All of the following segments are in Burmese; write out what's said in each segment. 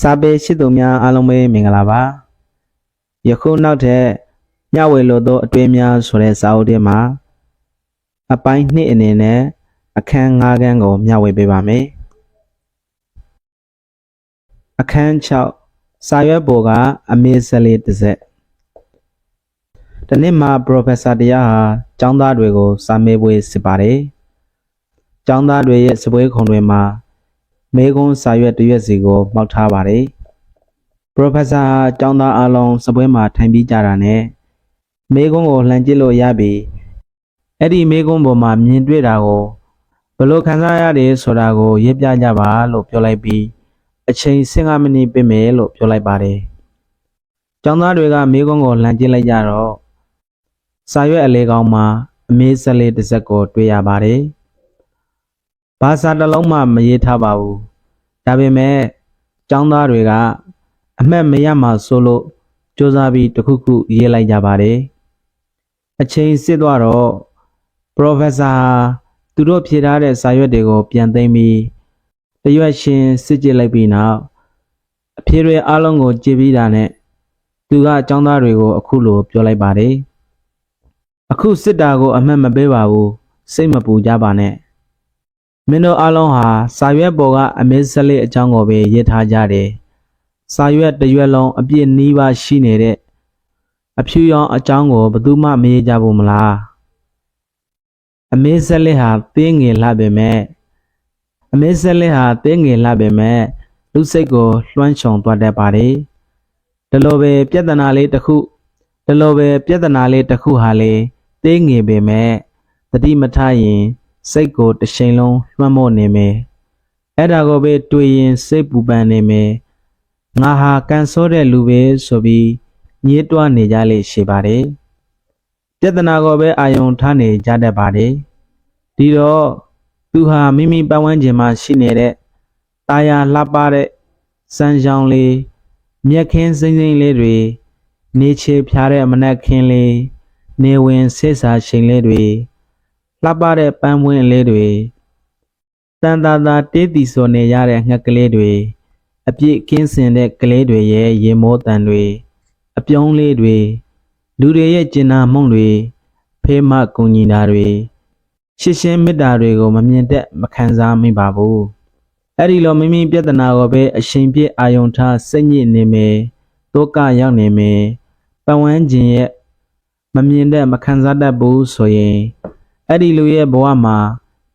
စာပေရှိသူများအားလုံးပဲမင်္ဂလာပါယခုနောက်ထပ်ညဝေလို့သောအတွေ့အများဆိုတဲ့စာအုပ်ထဲမှာအပိုင်းနှစ်အနေနဲ့အခန်း၅ခန်းကိုမျှဝေပေးပါမယ်အခန်း6စာရွက်ပေါ်ကအမေဇလေးတစ်စက်ဒီနေ့မှာ Professor တရားဟာကျောင်းသားတွေကိုစာမေးပွဲစစ်ပါတယ်ကျောင်းသားတွေရဲ့စပွဲခုံတွေမှာ မေကွန်းစာရွက်တစ်ရွက်စီကိုမှောက်ထားပါတယ်။ Professor ဟာကျောင်းသားအလုံးစပွဲမှာထိုင်ပြီးကြတာနဲ့မေကွန်းကိုလှန်ကြည့်လို့ရပြီးအဲ့ဒီမေကွန်းပေါ်မှာမြင်တွေ့တာကိုဘယ်လိုခံစားရတယ်ဆိုတာကိုရေးပြကြပါလို့ပြောလိုက်ပြီးအချိန်15မိနစ်ပေးမယ်လို့ပြောလိုက်ပါတယ်။ကျောင်းသားတွေကမေကွန်းကိုလှန်ကြည့်လိုက်ကြတော့စာရွက်အလေးကောင်းမှာအမေးဆက်လေးတစ်စက်ကိုတွေ့ရပါတယ်။ ဘာစာတစ်လုံးမှမရေးထားပါဘူးဒါပေမဲ့ចောင်းသားတွေကအမှတ်မရမှဆိုလို့စူးစမ်းပြီးတစ်ခုခုရေးလိုက်ကြပါတယ်အချိန်စစ်သွားတော့ professor ဟာသူတို့ဖြေထားတဲ့စာရွက်တွေကိုပြန်သိမ်းပြီးတရွက်ရှင်စစ်ကြည့်လိုက်ပြီးနောက်အဖြေတွေအလုံးကိုကြည့်ပြီးတာနဲ့သူကចောင်းသားတွေကိုအခုလိုပြောလိုက်ပါတယ်အခုစစ်တာကိုအမှတ်မပေးပါဘူးစိတ်မပူကြပါနဲ့ မင်းတို့အားလုံးဟာစာရွက်ပေါ်ကအမေဇလေးအကြောင်းကိုပဲရေးထားကြတယ်။စာရွက်တစ်ရွက်လုံးအပြည့်နီးပါးရှိနေတဲ့အဖြူရောင်အကြောင်းကိုဘယ်သူမှမရေးကြဘူးမလား။အမေဇလေးဟာသေးငယ်လှပေမဲ့အမေဇလေးဟာသေးငယ်လှပေမဲ့လူစိတ်ကိုလွှမ်းခြုံသွားတတ်ပါတယ်။ဒီလိုပဲပြဿနာလေးတစ်ခုဒီလိုပဲပြဿနာလေးတစ်ခုဟာလေသေးငယ်ပေမဲ့တတိမထရင် စိတ်ကိုတစ်ချိန်လုံးလွှမ်းမိုးနေမယ်အဲ့ဒါကိုပဲတွေ့ရင်စိတ်ပူပန်နေမယ်ငါဟာကန်ဆိုးတဲ့လူပဲဆိုပြီးညှိတွားနေကြလေရှိပါတယ်ပြဿနာကိုပဲအာယုံထားနေကြတတ်ပါတယ်ဒီတော့သူဟာမိမိပတ်ဝန်းကျင်မှာရှိနေတဲ့ตาယာလှပတဲ့စမ်းချောင်းလေးမြက်ခင်းစိမ့်စိမ့်လေးတွေနေချေဖြားတဲ့မနက်ခင်းလေးနေဝင်ဆေးစာချိန်လေးတွေ လှပတဲ့ပန်းပွင့်လေးတွေတန်တာတာတေးတီဆိုနေရတဲ့ငှက်ကလေးတွေအပြည့်ကင်းစင်တဲ့ကလေးတွေရဲ့ရေမိုးတန်တွေအပြုံးလေးတွေလူတွေရဲ့ကျင်နာမှုန့်တွေဖေးမကူညီတာတွေရှစ်ရှင်းမေတ္တာတွေကိုမမြင်တတ်မခံစားမိပါဘူးအဲ့ဒီလိုမိမိပြဿနာကိုပဲအရှင်ပြည့်အာယုံထားစိတ်ညစ်နေမယ်ဒုက္ခရောက်နေမယ်ပတ်ဝန်းကျင်ရဲ့မမြင်တတ်မခံစားတတ်ဘူးဆိုရင် အဲ့ဒီလူရဲ့ဘဝမှာ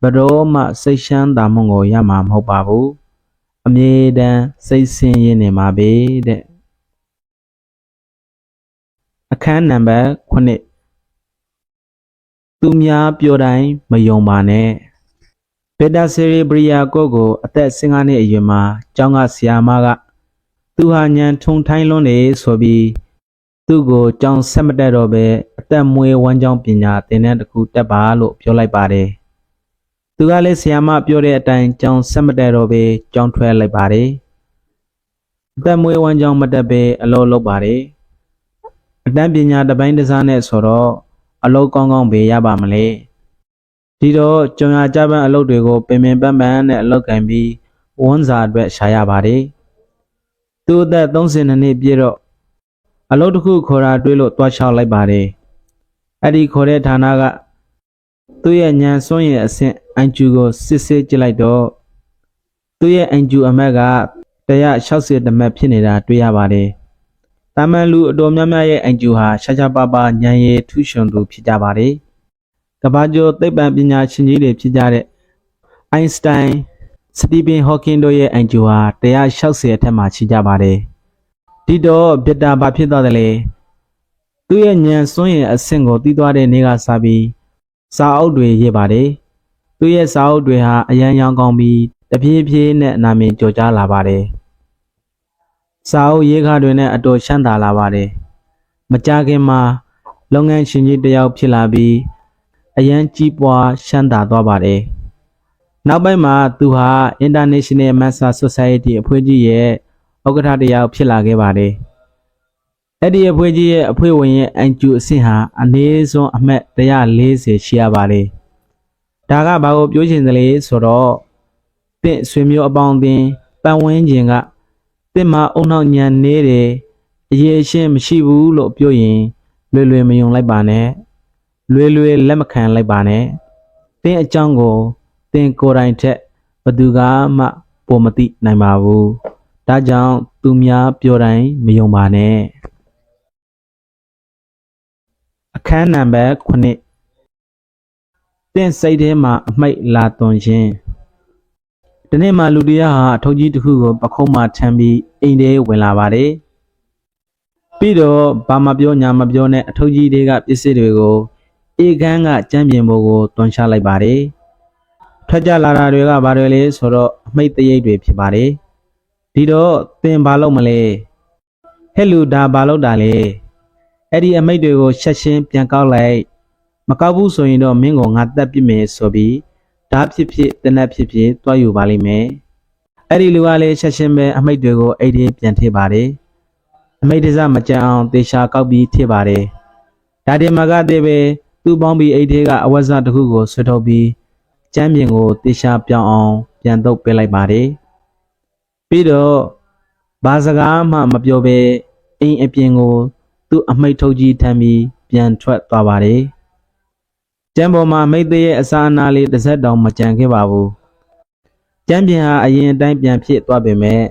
ဘယ်တော့မှစိတ်ရှမ်းသာမှုကိုရမှာမဟုတ်ပါဘူးအမြဲတမ်းစိတ်ဆင်းရဲနေမှာပဲတဲ့အခန်းနံပါတ်9သူများပြောတိုင်းမယုံပါနဲ့ဘေတာဆီရီဘရီယာကိုကိုအသက်15နှစ်အရွယ်မှာကျောင်းကဆရာမက သူဟာညံထုံထိုင်းလွန်းနေဆိုပြီး သူ့ကိုကျောင်းဆက်မတက်တော့ပဲအသက်မွေးဝမ်းကြောင်းပညာသင်တဲ့တခုတက်ပါလို့ပြောလိုက်ပါတယ်။သူကလည်းဆီယာမပြောတဲ့အတိုင်းကျောင်းဆက်မတက်တော့ပဲကျောင်းထွက်လိုက်ပါတယ်။အသက်မွေးဝမ်းကြောင်းမတက်ပဲအလုပ်လုပ်ပါတယ်။အတန်းပညာတစ်ပိုင်းတစ်စားနဲ့ဆိုတော့အလုပ်ကောင်းကောင်းပဲရပါမလဲ။ဒီတော့ကြုံရကြပန်းအလုပ်တွေကိုပင်ပင်ပန်းပန်းနဲ့အလုပ်ကင်ပြီးဝန်းစာအတွက်ရှာရပါတယ်။သူ့အသက်32နှစ်ပြည့်တော့ အလုပ်တစ်ခုခေါ်တာတွေးလို့တွားချောက်လိုက်ပါတယ်။အဲ့ဒီခေါ်တဲ့ဌာနကသူ့ရဲ့ညံစွန့်ရဲ့အဆင့်အန်ကျူကိုစစ်စစ်ကြည့်လိုက်တော့သူ့ရဲ့အန်ကျူအမက်က160တမတ်ဖြစ်နေတာတွေ့ရပါတယ်။တာမန်လူအတော်များများရဲ့အန်ကျူဟာရှားရှားပါးပါးညံရည်ထူးချွန်သူဖြစ်ကြပါတယ်။ကမ္ဘာကျော်သိပ္ပံပညာရှင်ကြီးတွေဖြစ်ကြတဲ့အိုင်စတိုင်စတီဗင်ဟော့ကင်တို့ရဲ့အန်ကျူဟာ160အထက်မှာရှိကြပါတယ်။ ဒီတော့ဗစ်တာဘာဖြစ်သွားတယ်လဲသူ့ရဲ့ညံစွန့်ရင်အဆင့်ကိုတီးသွားတဲ့နေ့ကစပြီးစာအုပ်တွေရေးပါတယ်သူ့ရဲ့စာအုပ်တွေဟာအရန်ရောင်ကောင်းပြီးတပြေးပြေးနဲ့နာမည်ကျော်ကြားလာပါတယ်စာအုပ်ရေးခါတွေနဲ့အတော်ရှမ်းသာလာပါတယ်မကြခင်မှာလုပ်ငန်းရှင်ကြီးတစ်ယောက်ဖြစ်လာပြီးအရန်ကြီးပွားရှမ်းသာသွားပါတယ်နောက်ပိုင်းမှာသူဟာ International Master Society အဖွဲ့ကြီးရဲ့ ဥက္ကဋ္ဌတရားဖြစ်လာခဲ့ပါတယ်။အဲ့ဒီအဖွဲ့ကြီးရဲ့အဖွဲ့ဝင်ရဲ့အန်ကျူအဆင့်ဟာအနည်းဆုံးအမှတ်140ရှိရပါတယ်။ဒါကဘာကိုပြောချင်သလဲဆိုတော့တင့်ဆွေမျိုးအပေါင်းအသင်းပတ်ဝန်းကျင်ကသင်မှာအုံနောက်ညံနေတယ်အရေးအရှင်းမရှိဘူးလို့ပြောရင်လွယ်လွယ်မယုံလိုက်ပါနဲ့လွယ်လွယ်လက်မခံလိုက်ပါနဲ့သင်အကြောင်းကိုသင်ကိုယ်တိုင်ထက်ဘယ်သူကမှပုံမသိနိုင်ပါဘူး ဒါကြောင့်သူများပြောတိုင်းမယုံပါနဲ့အခန်းနံပါတ်9သင်စိတ်ထဲမှာအမိတ်လာသွန်ခြင်းဒီနေ့မှလူတရားဟာအထုပ်ကြီးတစ်ခုကိုပခုံးမှထမ်းပြီးအိမ်ထဲဝင်လာပါတယ်ပြီးတော့ဘာမပြောညာမပြောနဲ့အထုပ်ကြီးတွေကပစ္စည်းတွေကိုအေကန်းကကြမ်းပြင်ဖို့ကိုတွန်းချလိုက်ပါတယ်ထွက်ကြလာတာတွေကဘာတွေလဲဆိုတော့အမိတ်တရိပ်တွေဖြစ်ပါတယ် ဒီတော့သင်ဘာလုပ်မလဲဟဲ့လူဒါဘာလုပ်တာလဲအဲ့ဒီအမိတ်တွေကိုရှက်ရှင်းပြန်ကောက်လိုက်မကောက်ဘူးဆိုရင်တော့မင်းကိုငါတက်ပြစ်မယ်ဆိုပြီးဓာဖြစ်ဖြစ်တနက်ဖြစ်ဖြစ်တွားယူပါလိမ့်မယ်အဲ့ဒီလူကလည်းချက်ချင်းပဲအမိတ်တွေကိုအိတ်ထဲပြန်ထည့်ပါတယ်အမိတ်တစမကြံအောင်တေချာကောက်ပြီးထည့်ပါတယ်ဒါတင်မကတည်းပဲသူ့ပေါင်းပြီးအိတ်ထဲကအဝတ်စားတစ်ခုကိုဆွဲထုတ်ပြီးကျမ်းပြင်ကိုတေချာပြောင်းအောင်ပြန်တုပ်ပေးလိုက်ပါတယ် ပြီးတော့ဘာစကားမှမပြောဘဲအိမ်အပြင်ကို သူ့အမိတ်ထုတ်ကြီးထမ်းပြီးပြန်ထွက်သွားပါတယ်ကျမ်းပေါ်မှာမိတ်သေးရဲ့အစာအနာလေးတစ်စက်တောင်မကြံခဲ့ပါဘူး။ကျမ်းပြန်ဟာအရင်အတိုင်းပြန်ဖြစ်သွားပေမဲ့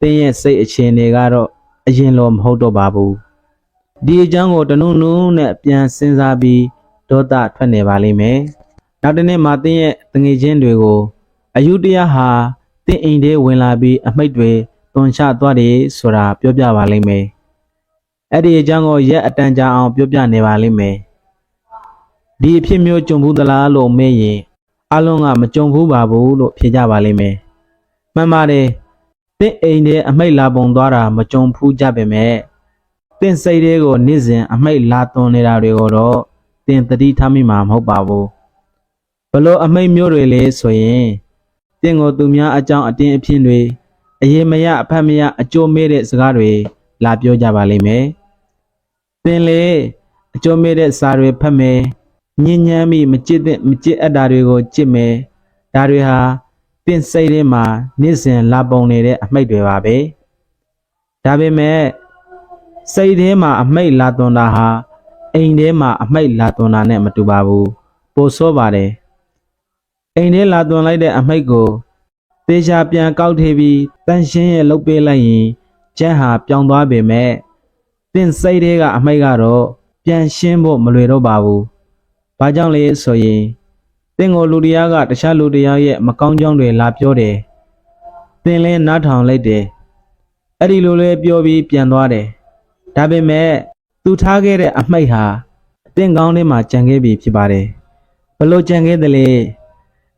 တင်းရဲ့စိတ်အခြေအနေကတော့အရင်လိုမဟုတ်တော့ပါဘူး။ဒီအကြောင်းကိုတနုံနုံနဲ့ပြန်စဉ်းစားပြီးဒေါသထွက်နေပါလိမ့်မယ်။နောက်တစ်နေ့မှတင်းရဲ့တငယ်ချင်းတွေကိုအယုတရားဟာ တင်းအိမ်ထဲဝင်လာပြီးအမိတ်တွေတွန်ချသွားတယ်ဆိုတာပြောပြပါလိမ့်မယ်။အဲ့ဒီအကြောင်းကိုရက်အတန်ကြာအောင်ပြောပြနေပါလိမ့်မယ်။ဒီအဖြစ်မျိုးကြုံဘူးသလားလို့မေးရင်အလုံးကမကြုံဘူးပါဘူးလို့ဖြေကြပါလိမ့်မယ်။မှန်ပါတယ်။တင့်အိမ်ထဲအမိတ်လာပုံသွားတာမကြုံဘူးကြပေမဲ့တင့်စိတ်တွေကိုနေ့စဉ်အမိတ်လာသွန်နေတာတွေကိုတော့တင်တတိထားမိမှာမဟုတ်ပါဘူး။ဘလို့အမိတ်မျိုးတွေလဲဆိုရင် တင့်ကိုသူများအကြောင်းအတင်းအဖြစ်တွေအရေးမရအဖက်မရအကျိုးမဲတဲ့စကားတွေလာပြောကြပါလိမ့်မယ်။တင်လေအကျိုးမဲတဲ့စာတွေဖတ်မယ်ညဉ့်ညမ်းပြီးမကြစ်တဲ့မကြစ်အပ်တာတွေကိုကြစ်မယ်ဒါတွေဟာတင့်စိတ်ထဲမှာနေ့စဉ်လာပုံနေတဲ့အမိတ်တွေပါပဲဒါပေမဲ့စိတ်ထဲမှာအမိတ်လာသွန်တာဟာအိမ်ထဲမှာအမိတ်လာသွန်တာနဲ့မတူပါဘူးပိုဆိုးပါတယ် အိမ်ထဲလာသွန်လိုက်တဲ့အမိတ်ကိုသေချာပြန်ကောက်ထေးပြီးတန်ရှင်းရဲ့လုတ်ပေးလိုက်ရင်ကျန်းဟာပြောင်းသွားပေမဲ့တင့်စိတ်ထဲကအမိတ်ကတော့ပြန်ရှင်းဖို့မလွယ်တော့ပါဘူး။ဘာကြောင့်လဲဆိုရင်သင်ကိုလူတရားကတခြားလူတရားရဲ့မကောင်းကြောင်းတွေလာပြောတယ်။သင်လဲနားထောင်လိုက်တယ်။အဲ့ဒီလိုလဲပြောပြီးပြန်သွားတယ်။ဒါပေမဲ့သူထားခဲ့တဲ့အမှိတ်ဟာသင်ကောင်းထဲမှာကြံခဲ့ပြီဖြစ်ပါတယ်။ဘလို့ကြံခဲ့တယ်လဲ။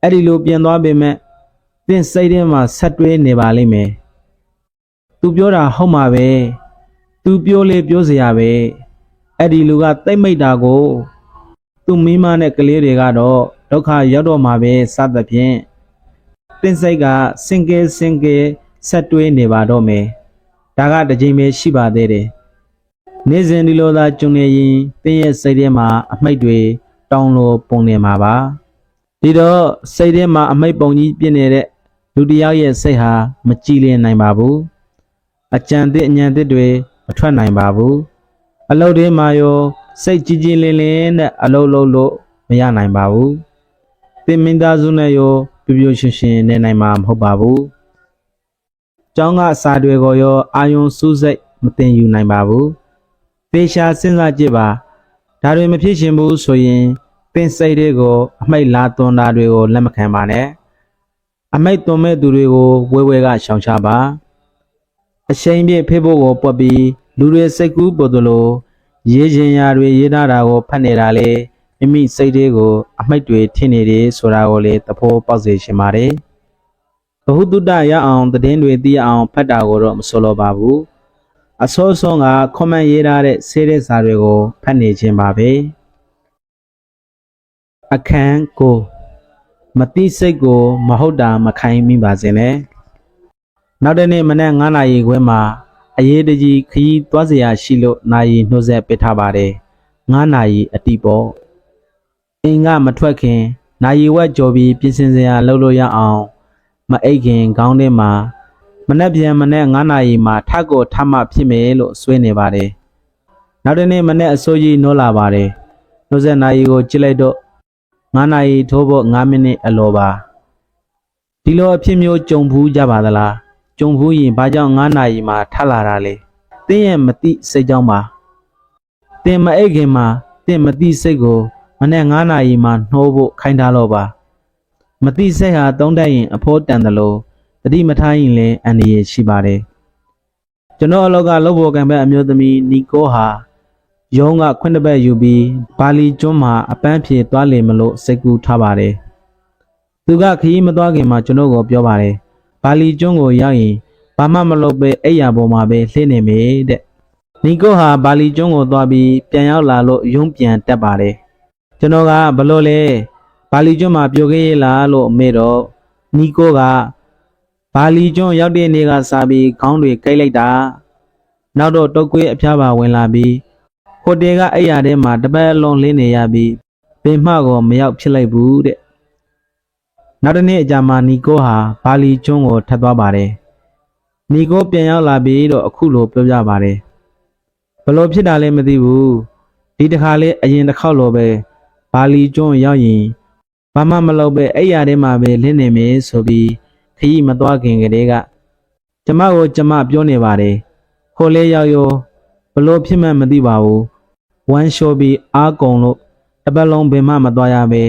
အဲ့ဒီလိုပြန်သွားပေမဲ့သင်စိတ်ထဲမှာဆက်တွဲနေပါလိမ့်မယ်။ तू ပြောတာဟုတ်မှာပဲ။ तू ပြောလေပြောစရာပဲ။အဲ့ဒီလူကတိတ်မိတ်တာကိုသူ့မိမနဲ့ကလေးတွေကတော့ဒုက္ခရောက်တော့မှာပဲစသဖြင့်တင်းစိတ်ကစင်ကဲစင်ကဲဆက်တွဲနေပါတော့မယ်ဒါကတစ်ချိန်ပဲရှိပါသေးတယ်နေ့စဉ်ဒီလိုသာကျုံနေရင်တင်းရဲ့စိတ်ထဲမှာအမိတ်တွေတောင်းလို့ပုံနေမှာပါ ဒီတော့စိတ်ထဲမှာအမိတ်ပုံကြီးပြည့်နေတဲ့လူတစ်ယောက်ရဲ့စိတ်ဟာမကြည်လင်နိုင်ပါဘူးအကြံသစ်အညံသစ်တွေမထွက်နိုင်ပါဘူးအလုပ်တွေမှာရောစိတ်ကြည်ကြည်လင်လင်နဲ့အလုပ်လုပ်လို့မရနိုင်ပါဘူး။သင်မင်းသားစုနဲ့ရောပြပြရွှင်ရွှင်နေနိုင်မှာမဟုတ်ပါဘူး။ကျောင်းကအစာတွေကိုရောအာယုံစူးစိတ်မတင်ယူနိုင်ပါဘူး။သေချာစဉ်းစားကြည့်ပါ။ဒါတွေမဖြစ်ရှင်ဘူးဆိုရင်သ င်စိတ်တွေကိုအမိတ်လာသွန်တာတွေကိုလက်မခံပါနဲ့။အမိတ်သွန်မဲ့သူတွေကိုဝဲဝဲကရှောင်ချပါ။အရှိန်ပြည့်ဖေးဖို့ကိုပွက်ပြီးလူတွေစိတ်ကူးပေါ်သလိုရေးချင်ရာတွေရေးထားတာကိုဖတ်နေတာလေမိမိစိတ်လေးကိုအမိတ်တွေထင်နေတယ်ဆိုတာကိုလေသဘောပေါက်စေချင်ပါတယ်။ဘ ഹു တုတ္တရအောင်သတင်းတွေသိရအောင်ဖတ်တာကိုတော့မဆိုလိုပါဘူး။အစောဆုံးကကွန်မန့်ရေးထားတဲ့ဆေးတဲ့စာတွေကိုဖတ်နေခြင်းပါပဲ။ အခန်းကိုမတိစိတ်ကိုမဟုတ်တာမခိုင်းမိပါစေနဲ့နောက်တဲ့နေ့မနက်9နာရီခွဲမှာအရေးတကြီးခရီးသွားစရာရှိလို့နာရီနှုတ်ဆက်ပေးထားပါတယ်9နာရီအတိပေါ့အင်းကမထွက်ခင်နာရီဝက်ကြော်ပြီးပြင်ဆင်စရာလုပ်လို့ရအောင်မအိတ်ခင်ခေါင်းထဲမှာမနက်ပြန်မနက်9နာရီမှာထပ်ကိုထမှဖြစ်မယ်လို့ဆွေးနေပါတယ်နောက်တဲ့နေ့မနက်အစိုးကြီးနှိုးလာပါတယ်နှုတ်ဆက်နာရီကိုကြည့်လိုက်တော့ 9နာရီထိုးဖို့9မိနစ်အလိုပါဒီလိုအဖြစ်မျိုးကြုံဘူးကြပါသလားကြုံဘူးရင်ဘာကြောင့်9နာရီမှာထပ်လာတာလဲတင်းရဲ့မတိစိတ်ကြောင့်ပါတင်းမအိတ်ခင်မှာတင်းမတိစိတ်ကိုမနေ့9နာရီမှာနှိုးဖို့ခိုင်းထားတော့ပါမတိစိတ်ဟာတုံးတက်ရင်အဖိုးတန်တယ်လို့တတိမထားရင်လည်းအန္တရာယ်ရှိပါတယ်ကျွန်တော်အလောက်ကလှုပ်ဖို့ကံပဲအမျိုးသမီးနီကိုဟာ ရုံးကခွင့်တစ်ပတ်ယူပြီးဘာလီကျွန်းမှာအပန်းဖြေသွားလေမလို့စိတ်ကူးထားပါတယ်သူကခရီးမသွားခင်မှာကျွန်တော်ကိုပြောပါတယ်ဘာလီကျွန်းကိုရောက်ရင်ဘာမှမလုပ်ပဲအိယာပေါ်မှာပဲလှည့်နေမေတဲ့နီကိုဟာဘာလီကျွန်းကိုသွားပြီးပြန်ရောက်လာလို့ရုံးပြန်တက်ပါတယ်ကျွန်တော်ကဘလို့လဲဘာလီကျွန်းမှာပြိုခဲ့ရလားလို့မေးတော့နီကိုကဘာလီကျွန်းရောက်တဲ့နေ့ကစပြီးခေါင်းတွေကိုက်လိုက်တာနောက်တော့တုတ်ကွေးအဖျားပါဝင်လာပြီး ဟိုတယ်ကအိပ်ရာထဲမှာတပတ်အလုံးလင်းနေရပြီးပင်မှကိုမရောက်ဖြစ်လိုက်ဘူးတဲ့နောက်တစ်နေ့အကြာမှာနီကိုဟာဘာလီကျွန်းကိုထပ်သွားပါတယ်နီကိုပြန်ရောက်လာပြီးတော့အခုလိုပြောပြပါတယ်ဘလို့ဖြစ်တာလဲမသိဘူးဒီတစ်ခါလေးအရင်တစ်ခေါက်လိုပဲဘာလီကျွန်းရောက်ရင်ဘာမှမလုပ်ပဲအဲ့ရထဲမှာပဲလင်းနေမယ်ဆိုပြီးခရီးမသွားခင်ကတည်းကကျမကိုကျမပြောနေပါတယ်ဟိုလေးရောက်ရောဘလို့ဖြစ်မှန်းမသိပါဘူး ဝမ်းလျှော်ပြီးအားကုန်လို့တစ်ပတ်လုံးဘယ်မှမသွားရပဲ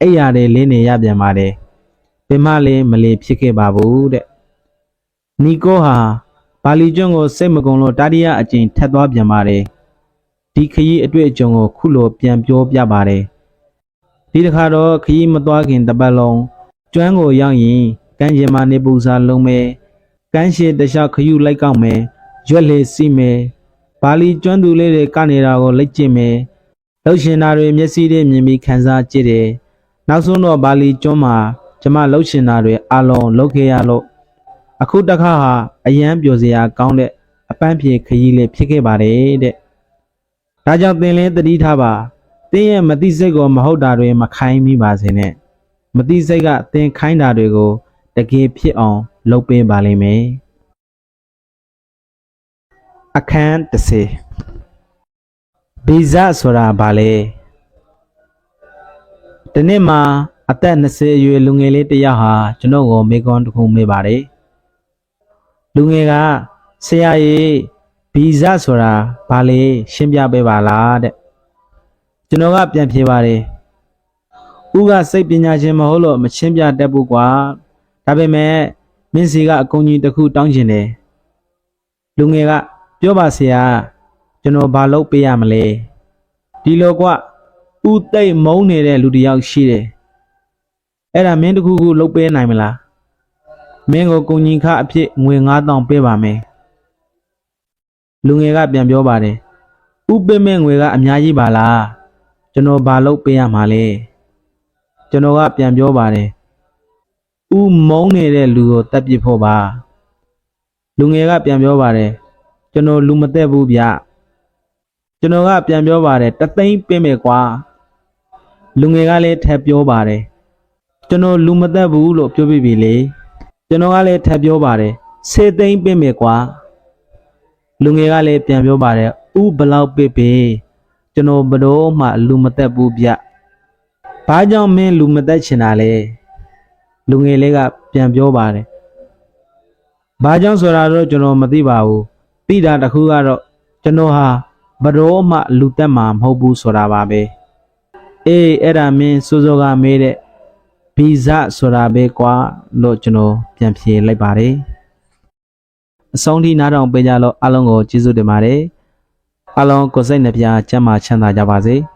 အဲ့ရထဲလင်းနေရပြန်ပါတယ်ဘယ်မှလည်းမလေဖြစ်ခဲ့ပါဘူးတဲ့နီကိုဟာဘာလီကျွန်းကိုစိတ်မကုံလို့တာတိယအကျင့်ထက်သွားပြန်ပါတယ်ဒီခရီးအတွေ့အကြုံကိုခုလိုပြန်ပြောပြပါတယ်ဒီတစ်ခါတော့ခရီးမသွားခင်တစ်ပတ်လုံးကျွမ်းကိုရောက်ရင်ကမ်းခြေမှာနေပူစာလုံးမယ်ကမ်းရှိတခြားခယူလိုက်ကောက်မယ်ရွက်လေစီးမယ် ဘာလီကျွမ်းသူလေးတွေကနေနေတာကိုလက်ကျင့်မယ်လှုပ်ရှင်တာတွေမျက်စိတွေမြင်ပြီးခံစားကြည့်တယ်နောက်ဆုံးတော့ဘာလီကျွန်းမှာကျမလှုပ်ရှင်တာတွေအလုံးလှုပ်ခဲ့ရလို့အခုတစ်ခါဟာအယမ်းပျော်စရာကောင်းတဲ့အပန်းဖြေခရီးလေးဖြစ်ခဲ့ပါတယ်တဲ့ဒါကြောင့်သင်လည်းတတိထားပါသင်ရဲ့မတိစိတ်ကိုမဟုတ်တာတွေမခိုင်းမိပါစေနဲ့မတိစိတ်ကသင်ခိုင်းတာတွေကိုတကယ်ဖြစ်အောင်လုပ်ပေးပါလိမ့်မယ် အခန်း30ဗီဇဆိုတာဘာလဲဒီနေ့မှာအသက်20အရွယ်လူငယ်လေးတစ်ယောက်ဟာကျွန်တော်ကိုမေကွန်တစ်ခုမေးပါတယ်လူငယ်ကဆရာကြီးဗီဇဆိုတာဘာလဲရှင်းပြပေးပါလားတဲ့ကျွန်တော်ကပြန်ဖြေပါတယ်ဦးကစိတ်ပညာရှင်မဟုတ်လို့မရှင်းပြတတ်ဘူးကွာဒါပေမဲ့မင်းစီကအကူကြီးတစ်ခုတောင်းချင်တယ်လူငယ်က ပြောပါဆရာကျွန်တော်ဘာလုပ်ပေးရမလဲဒီလိုကွဦးသိမ့်မုန်းနေတဲ့လူတစ်ယောက်ရှိတယ်အဲ့ဒါမင်းတစ်ခုခုလုပ်ပေးနိုင်မလားမင်းကိုကုညီခအဖြစ်ငွေ9000ပေးပါမယ်လူငယ်ကပြန်ပြောပါတယ်ဥပမဲ့ငွေကအများကြီးပါလားကျွန်တော်ဘာလုပ်ပေးရမှာလဲကျွန်တော်ကပြန်ပြောပါတယ်ဥမုန်းနေတဲ့လူကိုတတ်ပြစ်ဖို့ပါလူငယ်ကပြန်ပြောပါတယ် ကျွန်တော်လူမသက်ဘူးဗျကျွန်တော်ကပြန်ပြောပါတယ်တသိန်းပေးမယ်ကွာလူငယ်ကလည်းထပ်ပြောပါတယ်ကျွန်တော်လူမသက်ဘူးလို့ပြောပြပြီလေကျွန်တော်ကလည်းထပ်ပြောပါတယ်စေသိန်းပေးမယ်ကွာလူငယ်ကလည်းပြန်ပြောပါတယ်ဥဘလောက်ပေးပေးကျွန်တော်ဘလို့မှလူမသက်ဘူးဗျဘာကြောင့်မင်းလူမသက်ချင်တာလဲလူငယ်လေးကပြန်ပြောပါတယ်ဘာကြောင့်ဆိုတာတော့ကျွန်တော်မသိပါဘူး သိတာတစ်ခုကတော့ကျွန်တော်ဟာဘလို့မှလူသက်မှာမဟုတ်ဘူးဆိုတာပါပဲအေးအဲ့ဒါမင်းစိုးစိုးကမေးတဲ့ဗီဇဆိုတာပဲကွာလို့ကျွန်တော်ပြန်ဖြေလိုက်ပါတယ်အဆုံးထိနားထောင်ပေးကြလို့အားလုံးကိုကျေးဇူးတင်ပါတယ်အားလုံးကိုယ်စိတ်နှပြချမ်းသာချမ်းသာကြပါစေ။